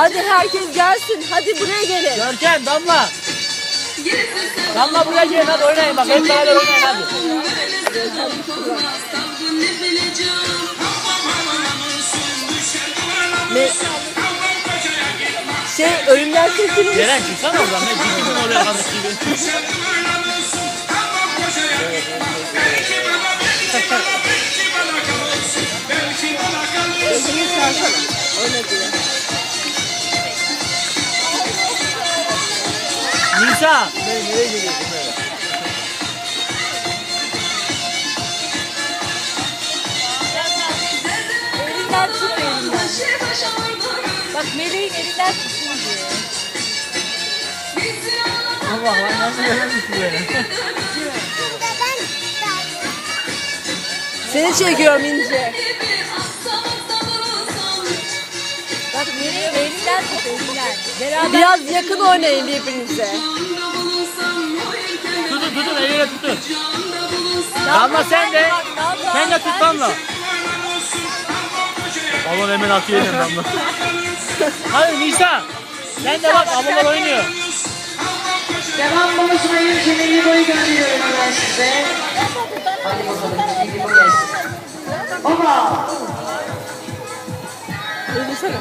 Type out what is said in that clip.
Hadi herkes gelsin. Hadi buraya gelin. Görkem, Damla. Damla buraya gelin hadi oynayın bak. Hep beraber oynayın hadi. Ne? Şey ölümden sesini Ceren çıksana oradan. Ne ciddi oraya kaldık gibi. sesini çalsana. Öyle diyor. Nisa. Nereye, nereye geliyorsun böyle? Elinden tut elinden. Bak meleğin elinden tutsun diye. Allah lan nasıl görmüş böyle? Seni çekiyorum İnce. Bak meleğin elinden tut elinden. Beraber... Biraz yakın oynayın birbirinize. Damla sen de. Sen de tut Damla. Balon hemen atıyor elim Damla. Hadi Nisa. Sen de bak ablalar oynuyor. Devam bozmayın. Şimdi boyu gönderiyorum hemen size. Hadi bakalım. Şimdi bu gelsin. Baba. Elini sana.